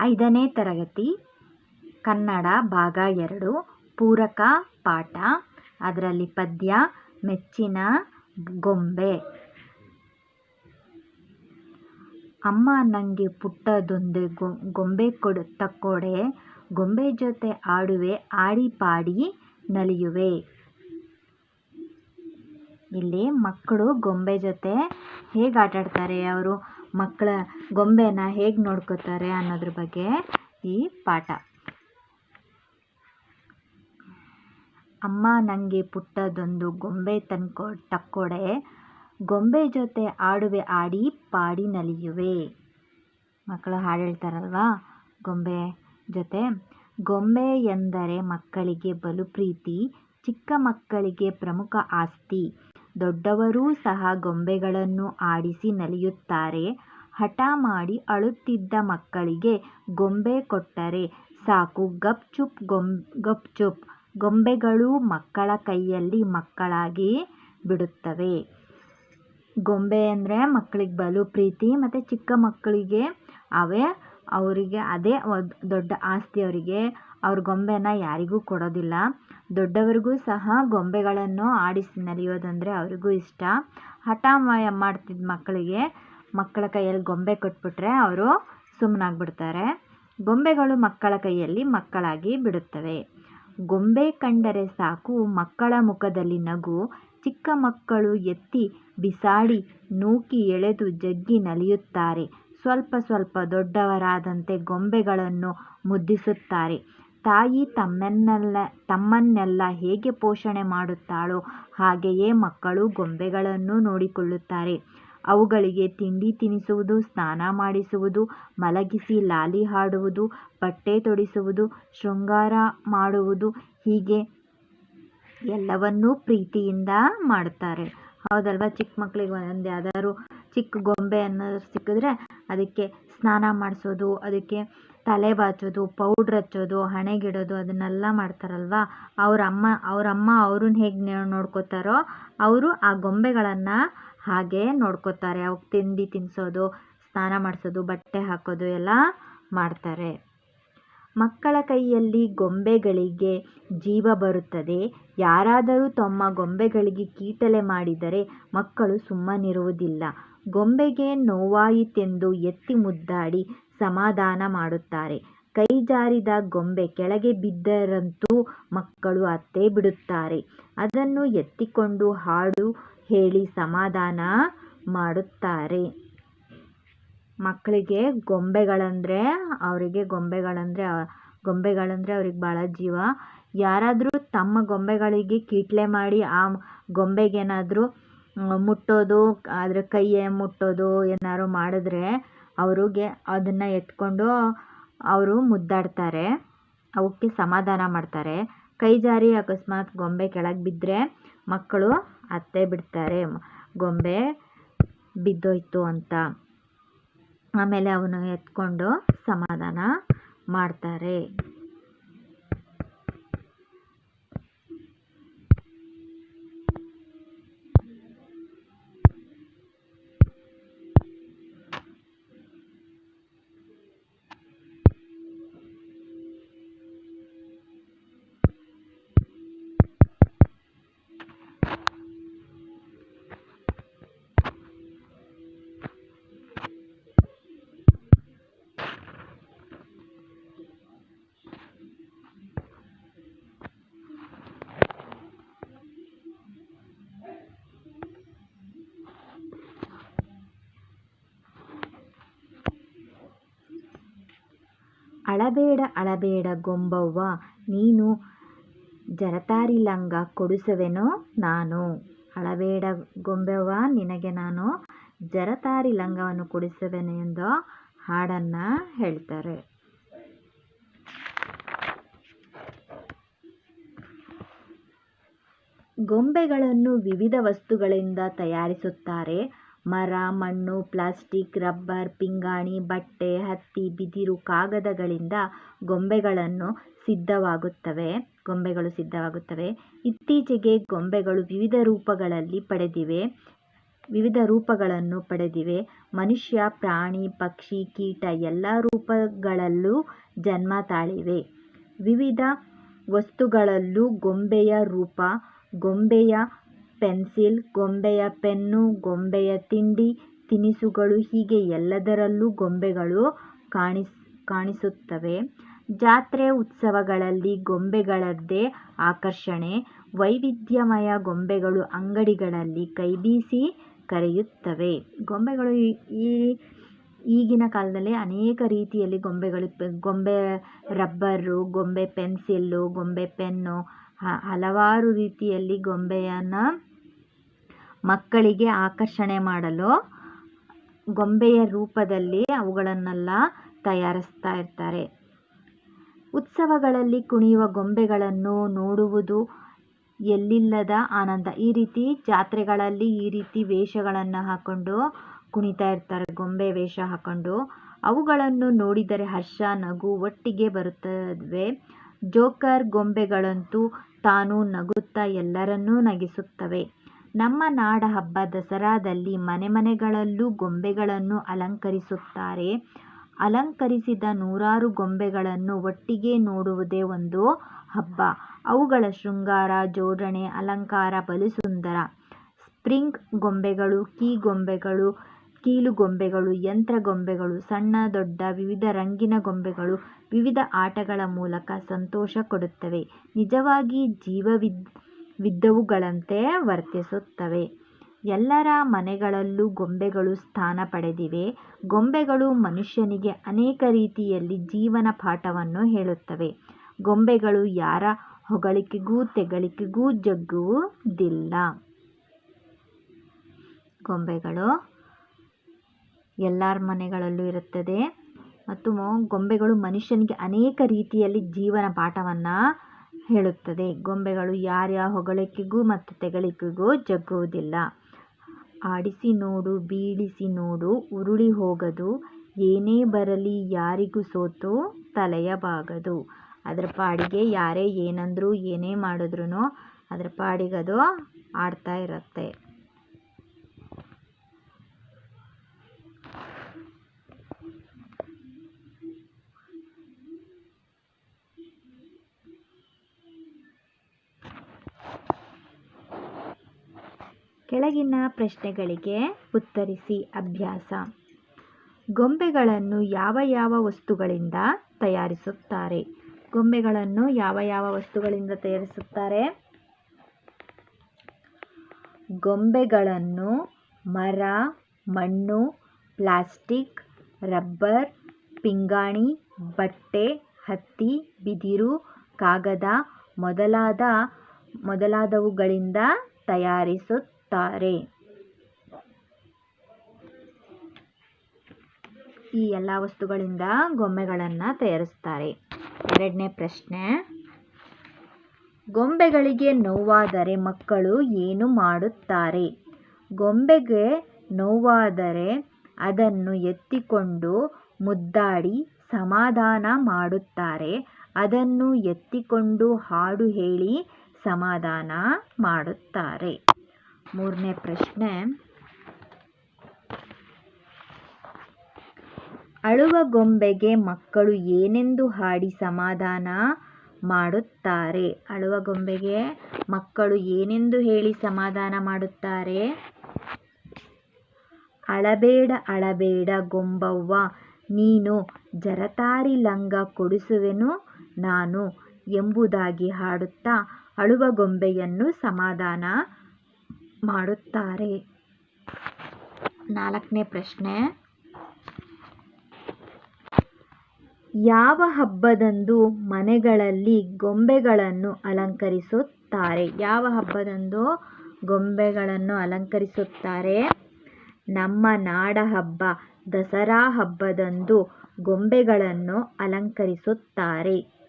ಐದನೇ ತರಗತಿ, ಕನ್ನಡ ಭಾಗ ಎರಡು, ಪೂರಕ ಪಾಠ, ಅದರಲ್ಲಿ ಪದ್ಯ, ಮೆಚ್ಚಿನ ಗೊಂಬೆ. ಅಮ್ಮ ನನಗೆ ಪುಟ್ಟದೊಂದು ಗೊಂಬೆ ಕೊಡು, ತಕ್ಕೊಡೆ. ಗೊಂಬೆ ಜೊತೆ ಆಡುವೆ, ಆಡಿ ಪಾಡಿ ನಲಿಯುವೆ. ಇಲ್ಲಿ ಮಕ್ಕಳು ಗೊಂಬೆ ಜೊತೆ ಹೇಗೆ ಆಟಾಡ್ತಾರೆ ಅವರು? ಮಕ್ಕಳ ಗೊಂಬೆನ ಹೇಗೆ ನೋಡ್ಕೋತಾರೆ ಅನ್ನೋದ್ರ ಬಗ್ಗೆ ಈ ಪಾಠ. ಅಮ್ಮ ನನಗೆ ಪುಟ್ಟದೊಂದು ಗೊಂಬೆ ತಂದ್ಕೊ, ತಕ್ಕೊಡೆ. ಗೊಂಬೆ ಜೊತೆ ಆಡುವೆ ಆಡಿ ಪಾಡಿ ನಲಿಯುವೆ. ಮಕ್ಕಳು ಹಾಡು ಹೇಳ್ತಾರಲ್ವಾ ಗೊಂಬೆ ಜೊತೆ. ಗೊಂಬೆ ಎಂದರೆ ಮಕ್ಕಳಿಗೆ ಬಲು ಪ್ರೀತಿ, ಚಿಕ್ಕ ಮಕ್ಕಳಿಗೆ ಪ್ರಮುಖ ಆಸ್ತಿ. ದೊಡ್ಡವರೂ ಸಹ ಗೊಂಬೆಗಳನ್ನು ಆಡಿಸಿ ನಲಿಯುತ್ತಾರೆ. ಹಠ ಮಾಡಿ ಅಳುತ್ತಿದ್ದ ಮಕ್ಕಳಿಗೆ ಗೊಂಬೆ ಕೊಟ್ಟರೆ ಸಾಕು. ಗಪ್ ಚುಪ್ ಗಪ್ ಚುಪ್. ಗೊಂಬೆಗಳು ಮಕ್ಕಳ ಕೈಯಲ್ಲಿ ಮಕ್ಕಳಾಗಿ ಬಿಡುತ್ತವೆ. ಗೊಂಬೆ ಅಂದರೆ ಮಕ್ಕಳಿಗೆ ಬಲು ಪ್ರೀತಿ, ಮತ್ತು ಚಿಕ್ಕ ಮಕ್ಕಳಿಗೆ ಅವೇ ಅವರಿಗೆ ಅದೇ ದೊಡ್ಡ ಆಸ್ತಿ ಅವರಿಗೆ. ಅವ್ರ ಗೊಂಬೆನ ಯಾರಿಗೂ ಕೊಡೋದಿಲ್ಲ. ದೊಡ್ಡವರಿಗೂ ಸಹ ಗೊಂಬೆಗಳನ್ನು ಆಡಿಸಿ ನಲಿಯೋದಂದರೆ ಅವರಿಗೂ ಇಷ್ಟ. ಹಠ ಮಾಡ್ತಿದ್ದ ಮಕ್ಕಳಿಗೆ, ಮಕ್ಕಳ ಕೈಯಲ್ಲಿ ಗೊಂಬೆ ಕೊಟ್ಬಿಟ್ರೆ ಅವರು ಸುಮ್ಮನಾಗ್ಬಿಡ್ತಾರೆ ಗೊಂಬೆಗಳು ಮಕ್ಕಳ ಕೈಯಲ್ಲಿ ಮಕ್ಕಳಾಗಿ ಬಿಡುತ್ತವೆ. ಗೊಂಬೆ ಕಂಡರೆ ಸಾಕು ಮಕ್ಕಳ ಮುಖದಲ್ಲಿ ನಗು. ಚಿಕ್ಕ ಮಕ್ಕಳು ಎತ್ತಿ ಬಿಸಾಡಿ, ನೂಕಿ ಎಳೆದು ಜಗ್ಗಿ ನಲಿಯುತ್ತಾರೆ. ಸ್ವಲ್ಪ ಸ್ವಲ್ಪ ದೊಡ್ಡವರಾದಂತೆ ಗೊಂಬೆಗಳನ್ನು ಮುದ್ದಿಸುತ್ತಾರೆ. ತಾಯಿ ತಮ್ಮನ್ನೆಲ್ಲ ತಮ್ಮನ್ನೆಲ್ಲ ಹೇಗೆ ಪೋಷಣೆ ಮಾಡುತ್ತಾಳೋ ಹಾಗೆಯೇ ಮಕ್ಕಳು ಗೊಂಬೆಗಳನ್ನು ನೋಡಿಕೊಳ್ಳುತ್ತಾರೆ. ಅವುಗಳಿಗೆ ತಿಂಡಿ ತಿನಿಸುವುದು, ಸ್ನಾನ ಮಾಡಿಸುವುದು ಮಲಗಿಸಿ ಲಾಲಿ ಹಾಡುವುದು ಬಟ್ಟೆ ತೊಡಿಸುವುದು ಶೃಂಗಾರ ಮಾಡುವುದು ಹೀಗೆ ಎಲ್ಲವನ್ನೂ ಪ್ರೀತಿಯಿಂದ ಮಾಡುತ್ತಾರೆ. ಹೌದಲ್ವಾ? ಚಿಕ್ಕ ಮಕ್ಕಳಿಗೆ ಒಂದು ಯಾವ್ದಾದ್ರು ಚಿಕ್ಕ ಗೊಂಬೆ ಅನ್ನೋದು ಸಿಕ್ಕಿದ್ರೆ ಅದಕ್ಕೆ ಸ್ನಾನ ಮಾಡಿಸೋದು, ಅದಕ್ಕೆ ತಲೆ ಬಾಚೋದು, ಪೌಡ್ರ್ ಹಚ್ಚೋದು, ಹಣೆಗಿಡೋದು ಅದನ್ನೆಲ್ಲ ಮಾಡ್ತಾರಲ್ವಾ? ಅವ್ರ ಅಮ್ಮ ಅವ್ರ ಅಮ್ಮ ಅವ್ರನ್ನ ಹೇಗೆ ನೋಡ್ಕೋತಾರೋ ಅವರು ಆ ಗೊಂಬೆಗಳನ್ನು ಹಾಗೆ ನೋಡ್ಕೋತಾರೆ. ಅವ್ಕೆ ತಿಂಡಿ ತಿನ್ನಿಸೋದು ಸ್ನಾನ ಮಾಡಿಸೋದು, ಬಟ್ಟೆ ಹಾಕೋದು ಎಲ್ಲ ಮಾಡ್ತಾರೆ. ಮಕ್ಕಳ ಕೈಯಲ್ಲಿ ಗೊಂಬೆಗಳಿಗೆ ಜೀವ ಬರುತ್ತದೆ. ಯಾರಾದರೂ ತಮ್ಮ ಗೊಂಬೆಗಳಿಗೆ ಕೀಟಲೆ ಮಾಡಿದರೆ ಮಕ್ಕಳು ಸುಮ್ಮನಿರುವುದಿಲ್ಲ. ಗೊಂಬೆಗೆ ನೋವಾಯಿತೆಂದು ಎತ್ತಿ ಮುದ್ದಾಡಿ ಸಮಾಧಾನ ಮಾಡುತ್ತಾರೆ. ಕೈ ಜಾರಿದ ಗೊಂಬೆ ಕೆಳಗೆ ಬಿದ್ದರಂತೂ ಮಕ್ಕಳು ಅತ್ತೇ ಬಿಡುತ್ತಾರೆ. ಅದನ್ನು ಎತ್ತಿಕೊಂಡು ಹಾಡು ಹೇಳಿ ಸಮಾಧಾನ ಮಾಡುತ್ತಾರೆ. ಮಕ್ಕಳಿಗೆ ಗೊಂಬೆಗಳಂದರೆ, ಅವರಿಗೆ ಗೊಂಬೆಗಳಂದರೆ ಗೊಂಬೆಗಳಂದರೆ ಅವ್ರಿಗೆ ಭಾಳ ಜೀವ. ಯಾರಾದರೂ ತಮ್ಮ ಗೊಂಬೆಗಳಿಗೆ ಕೀಟ್ಲೆ ಮಾಡಿ ಆ ಗೊಂಬೆಗೇನಾದರೂ ಮುಟ್ಟೋದು ಅದರ ಕೈಯೇ ಮುಟ್ಟೋದು ಏನಾದ್ರು ಮಾಡಿದ್ರೆ ಅವ್ರಿಗೆ ಅದನ್ನು ಎತ್ಕೊಂಡು ಅವರು ಮುದ್ದಾಡ್ತಾರೆ, ಅವಕ್ಕೆ ಸಮಾಧಾನ ಮಾಡ್ತಾರೆ. ಕೈ ಜಾರಿ ಅಕಸ್ಮಾತ್ ಗೊಂಬೆ ಕೆಳಗೆ ಬಿದ್ದರೆ ಮಕ್ಕಳು ಅತ್ತೆ ಬಿಡ್ತಾರೆ, ಗೊಂಬೆ ಬಿದ್ದೋಯ್ತು ಅಂತ. ಆಮೇಲೆ ಅವನು ಎತ್ಕೊಂಡು ಸಮಾಧಾನ ಮಾಡ್ತಾರೆ. ಅಳಬೇಡ ಅಳಬೇಡ ಗೊಂಬವ್ವ, ನೀನು ಜರತಾರಿ ಲಂಗ ಕೊಡಿಸುವೆನೋ ನಾನು? ಅಳಬೇಡ ಗೊಂಬವ್ವ, ನಿನಗೆ ನಾನು ಜರತಾರಿ ಲಂಗವನ್ನು ಕೊಡಿಸುವೆನು ಎಂದು ಹಾಡನ್ನು ಹೇಳ್ತಾರೆ. ಗೊಂಬೆಗಳನ್ನು ವಿವಿಧ ವಸ್ತುಗಳಿಂದ ತಯಾರಿಸುತ್ತಾರೆ. ಮರ, ಮಣ್ಣು, ಪ್ಲಾಸ್ಟಿಕ್, ರಬ್ಬರ್, ಪಿಂಗಾಣಿ, ಬಟ್ಟೆ, ಹತ್ತಿ, ಬಿದಿರು, ಕಾಗದಗಳಿಂದ ಗೊಂಬೆಗಳನ್ನು ಸಿದ್ಧವಾಗುತ್ತವೆ. ಗೊಂಬೆಗಳು ಸಿದ್ಧವಾಗುತ್ತವೆ. ಇತ್ತೀಚೆಗೆ ಗೊಂಬೆಗಳು ವಿವಿಧ ರೂಪಗಳಲ್ಲಿ ಪಡೆದಿವೆ. ವಿವಿಧ ರೂಪಗಳನ್ನು ಪಡೆದಿವೆ. ಮನುಷ್ಯ, ಪ್ರಾಣಿ, ಪಕ್ಷಿ, ಕೀಟ ಎಲ್ಲ ರೂಪಗಳಲ್ಲೂ ಜನ್ಮ ತಾಳಿವೆ. ವಿವಿಧ ವಸ್ತುಗಳಲ್ಲೂ ಗೊಂಬೆಯ ರೂಪ, ಗೊಂಬೆಯ ಪೆನ್ಸಿಲ್, ಗೊಂಬೆಯ ಪೆನ್ನು, ಗೊಂಬೆಯ ತಿಂಡಿ, ತಿನಿಸುಗಳು ಹೀಗೆ ಎಲ್ಲದರಲ್ಲೂ ಗೊಂಬೆಗಳು ಕಾಣಿಸುತ್ತವೆ. ಜಾತ್ರೆ ಉತ್ಸವಗಳಲ್ಲಿ ಗೊಂಬೆಗಳದ್ದೇ ಆಕರ್ಷಣೆ. ವೈವಿಧ್ಯಮಯ ಗೊಂಬೆಗಳು ಅಂಗಡಿಗಳಲ್ಲಿ ಕೈಬೀಸಿ ಕರೆಯುತ್ತವೆ. ಗೊಂಬೆಗಳು ಈ ಈಗಿನ ಕಾಲದಲ್ಲಿ ಅನೇಕ ರೀತಿಯಲ್ಲಿ ಗೊಂಬೆಗಳು ಗೊಂಬೆ ರಬ್ಬರು, ಗೊಂಬೆ ಪೆನ್ಸಿಲ್ಲು, ಗೊಂಬೆ ಪೆನ್ನು ಹಲವಾರು ರೀತಿಯಲ್ಲಿ ಗೊಂಬೆಯನ್ನು ಮಕ್ಕಳಿಗೆ ಆಕರ್ಷಣೆ ಮಾಡಲು ಗೊಂಬೆಯ ರೂಪದಲ್ಲಿ ಅವುಗಳನ್ನೆಲ್ಲ ತಯಾರಿಸ್ತಾ ಇರ್ತಾರೆ. ಉತ್ಸವಗಳಲ್ಲಿ ಕುಣಿಯುವ ಗೊಂಬೆಗಳನ್ನು ನೋಡುವುದು ಎಲ್ಲಿಲ್ಲದ ಆನಂದ. ಈ ರೀತಿ ಜಾತ್ರೆಗಳಲ್ಲಿ ಈ ರೀತಿ ವೇಷಗಳನ್ನು ಹಾಕ್ಕೊಂಡು ಕುಣಿತಾ ಇರ್ತಾರೆ, ಗೊಂಬೆ ವೇಷ ಹಾಕ್ಕೊಂಡು ಅವುಗಳನ್ನು ನೋಡಿದರೆ ಹರ್ಷ, ನಗು ಒಟ್ಟಿಗೆ ಬರುತ್ತವೆ. ಜೋಕರ್ ಗೊಂಬೆಗಳಂತೂ ತಾನು ನಗುತ್ತಾ ಎಲ್ಲರನ್ನೂ ನಗಿಸುತ್ತವೆ. ನಮ್ಮ ನಾಡ ಹಬ್ಬ ದಸರಾದಲ್ಲಿ ಮನೆ ಮನೆಗಳಲ್ಲೂ ಗೊಂಬೆಗಳನ್ನು ಅಲಂಕರಿಸುತ್ತಾರೆ. ಅಲಂಕರಿಸಿದ ನೂರಾರು ಗೊಂಬೆಗಳನ್ನು ಒಟ್ಟಿಗೆ ನೋಡುವುದೇ ಒಂದು ಹಬ್ಬ. ಅವುಗಳ ಶೃಂಗಾರ, ಜೋಡಣೆ, ಅಲಂಕಾರ ಬಲು ಸುಂದರ. ಸ್ಪ್ರಿಂಗ್ ಗೊಂಬೆಗಳು, ಕೀ ಗೊಂಬೆಗಳು, ಕೀಲು ಗೊಂಬೆಗಳು, ಯಂತ್ರ ಗೊಂಬೆಗಳು, ಸಣ್ಣ, ದೊಡ್ಡ, ವಿವಿಧ ರಂಗಿನ ಗೊಂಬೆಗಳು ವಿವಿಧ ಆಟಗಳ ಮೂಲಕ ಸಂತೋಷ ಕೊಡುತ್ತವೆ. ನಿಜವಾಗಿ ಜೀವವಿದ್ದವುಗಳಂತೆ ವರ್ತಿಸುತ್ತವೆ. ಎಲ್ಲರ ಮನೆಗಳಲ್ಲೂ ಗೊಂಬೆಗಳು ಸ್ಥಾನ ಪಡೆದಿವೆ. ಗೊಂಬೆಗಳು ಮನುಷ್ಯನಿಗೆ ಅನೇಕ ರೀತಿಯಲ್ಲಿ ಜೀವನ ಪಾಠವನ್ನು ಹೇಳುತ್ತವೆ. ಗೊಂಬೆಗಳು ಯಾರ ಹೊಗಳಿಕೆಗೂ ತೆಗಳಿಕೆಗೂ ಜಗ್ಗುವುದಿಲ್ಲ. ಗೊಂಬೆಗಳು ಎಲ್ಲರ ಮನೆಗಳಲ್ಲೂ ಇರುತ್ತದೆ. ಮತ್ತು ಗೊಂಬೆಗಳು ಮನುಷ್ಯನಿಗೆ ಅನೇಕ ರೀತಿಯಲ್ಲಿ ಜೀವನ ಪಾಠವನ್ನು ಹೇಳುತ್ತದೆ. ಗೊಂಬೆಗಳು ಯಾರ ಹೊಗಳಿಕೆಗೂ ಮತ್ತು ತೆಗಳಿಕೆಗೂ ಜಗ್ಗುವುದಿಲ್ಲ. ಆಡಿಸಿ ನೋಡು, ಬೀಳಿಸಿ ನೋಡು, ಉರುಳಿ ಹೋಗದು, ಏನೇ ಬರಲಿ ಯಾರಿಗೂ ಸೋತು ತಲೆಯ ಬಾಗದು ಅದರ ಪಾಡಿಗೆ ಯಾರೇ ಏನಂದ್ರು ಏನೇ ಮಾಡಿದ್ರು ಅದರ ಪಾಡಿಗೆ ಅದು ಆಡ್ತಾ ಇರುತ್ತೆ. ಕೆಳಗಿನ ಪ್ರಶ್ನೆಗಳಿಗೆ ಉತ್ತರಿಸಿ ಅಭ್ಯಾಸ. ಗೊಂಬೆಗಳನ್ನು ಯಾವ ಯಾವ ವಸ್ತುಗಳಿಂದ ತಯಾರಿಸುತ್ತಾರೆ? ಗೊಂಬೆಗಳನ್ನು ಯಾವ ಯಾವ ವಸ್ತುಗಳಿಂದ ತಯಾರಿಸುತ್ತಾರೆ? ಗೊಂಬೆಗಳನ್ನು ಮರ, ಮಣ್ಣು, ಪ್ಲಾಸ್ಟಿಕ್, ರಬ್ಬರ್, ಪಿಂಗಾಣಿ, ಬಟ್ಟೆ, ಹತ್ತಿ, ಬಿದಿರು, ಕಾಗದ ಮೊದಲಾದ ಮೊದಲಾದವುಗಳಿಂದ ತಯಾರಿಸುತ್ತಾರೆ. ಈ ಎಲ್ಲ ವಸ್ತುಗಳಿಂದ ಗೊಂಬೆಗಳನ್ನು ತಯಾರಿಸ್ತಾರೆ. ಎರಡನೇ ಪ್ರಶ್ನೆ. ಗೊಂಬೆಗಳಿಗೆ ನೋವಾದರೆ ಮಕ್ಕಳು ಏನು ಮಾಡುತ್ತಾರೆ? ಗೊಂಬೆಗೆ ನೋವಾದರೆ ಅದನ್ನು ಎತ್ತಿಕೊಂಡು ಮುದ್ದಾಡಿ ಸಮಾಧಾನ ಮಾಡುತ್ತಾರೆ. ಅದನ್ನು ಎತ್ತಿಕೊಂಡು ಹಾಡು ಹೇಳಿ ಸಮಾಧಾನ ಮಾಡುತ್ತಾರೆ. ಮೂರನೇ ಪ್ರಶ್ನೆ. ಅಳುವ ಗೊಂಬೆಗೆ ಮಕ್ಕಳು ಏನೆಂದು ಹಾಡಿ ಸಮಾಧಾನ ಮಾಡುತ್ತಾರೆ? ಅಳುವ ಗೊಂಬೆಗೆ ಮಕ್ಕಳು ಏನೆಂದು ಹೇಳಿ ಸಮಾಧಾನ ಮಾಡುತ್ತಾರೆ? ಅಳಬೇಡ ಅಳಬೇಡ ಗೊಂಬವ್ವ, ನೀನು ಜರತಾರಿ ಲಂಗ ಕೊಡಿಸುವೆನು ನಾನು ಎಂಬುದಾಗಿ ಹಾಡುತ್ತಾ ಅಳುವ ಗೊಂಬೆಯನ್ನು ಸಮಾಧಾನ ಮಾಡುತ್ತಾರೆ. ನಾಲ್ಕನೇ ಪ್ರಶ್ನೆ. ಯಾವ ಹಬ್ಬದಂದು ಮನೆಗಳಲ್ಲಿ ಗೊಂಬೆಗಳನ್ನು ಅಲಂಕರಿಸುತ್ತಾರೆ? ಯಾವ ಹಬ್ಬದಂದು ಗೊಂಬೆಗಳನ್ನು ಅಲಂಕರಿಸುತ್ತಾರೆ? ನಮ್ಮ ನಾಡ ಹಬ್ಬ, ದಸರಾ ಹಬ್ಬದಂದು ಗೊಂಬೆಗಳನ್ನು ಅಲಂಕರಿಸುತ್ತಾರೆ.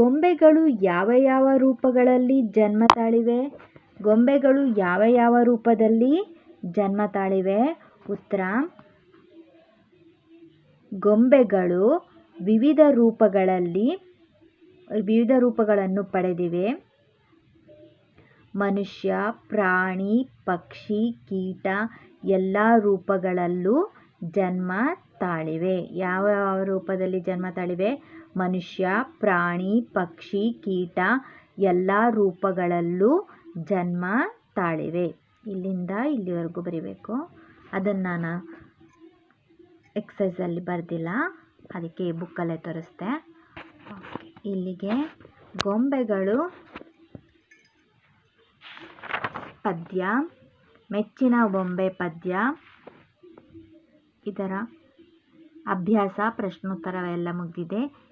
ಗೊಂಬೆಗಳು ಯಾವ ಯಾವ ರೂಪಗಳಲ್ಲಿ ಜನ್ಮ ತಾಳಿವೆ? ಗೊಂಬೆಗಳು ಯಾವ ಯಾವ ರೂಪದಲ್ಲಿ ಜನ್ಮ ತಾಳಿವೆ? ಉತ್ತರ. ಗೊಂಬೆಗಳು ವಿವಿಧ ರೂಪಗಳಲ್ಲಿ, ವಿವಿಧ ರೂಪಗಳನ್ನು ಪಡೆದಿವೆ. ಮನುಷ್ಯ, ಪ್ರಾಣಿ, ಪಕ್ಷಿ, ಕೀಟ ಎಲ್ಲ ರೂಪಗಳಲ್ಲೂ ಜನ್ಮ ತಾಳಿವೆ. ಯಾವ ಯಾವ ರೂಪದಲ್ಲಿ ಜನ್ಮ ತಾಳಿವೆ? ಮನುಷ್ಯ, ಪ್ರಾಣಿ, ಪಕ್ಷಿ, ಕೀಟ ಎಲ್ಲ ರೂಪಗಳಲ್ಲೂ ಜನ್ಮ ತಾಳಿವೆ. ಇಲ್ಲಿಂದ ಇಲ್ಲಿವರೆಗೂ ಬರಿಬೇಕು. ಅದನ್ನು ನಾನು ಎಕ್ಸೈಸಲ್ಲಿ ಬರೆದಿಲ್ಲ. ಅದಕ್ಕೆ ಬುಕ್ಕಲ್ಲೇ ತೋರಿಸ್ದೆ. ಇಲ್ಲಿಗೆ ಗೊಂಬೆಗಳು, ಪದ್ಯ, ಮೆಚ್ಚಿನ ಬೊಂಬೆ ಪದ್ಯ, ಇದರ ಅಭ್ಯಾಸ, ಪ್ರಶ್ನೋತ್ತರವೆಲ್ಲ ಮುಗಿದಿದೆ.